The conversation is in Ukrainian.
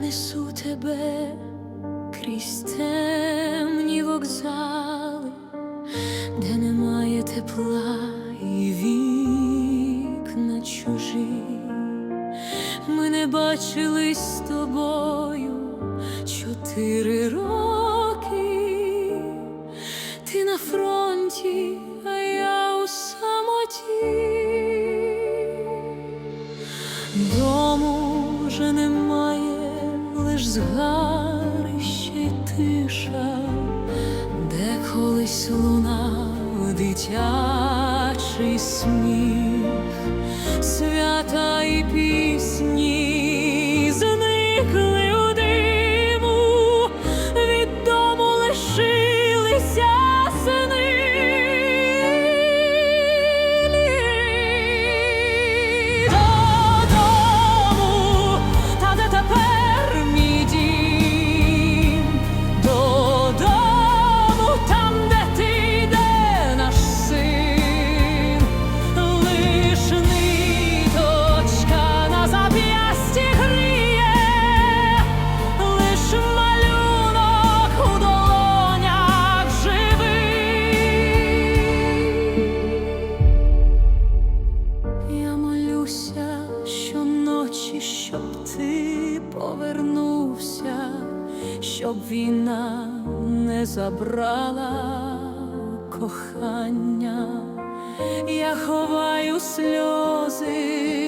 Несу тебе крізь темні вокзали, де немає тепла і вікна чужі. Ми не бачились з тобою чотири роки. Ти на фронті, а я у самоті. Дому вже немає, лиш згарище й тиша, де колись лунав дитячий сміх, свята і пісні щоб війна не забрала кохання. Я ховаю сльози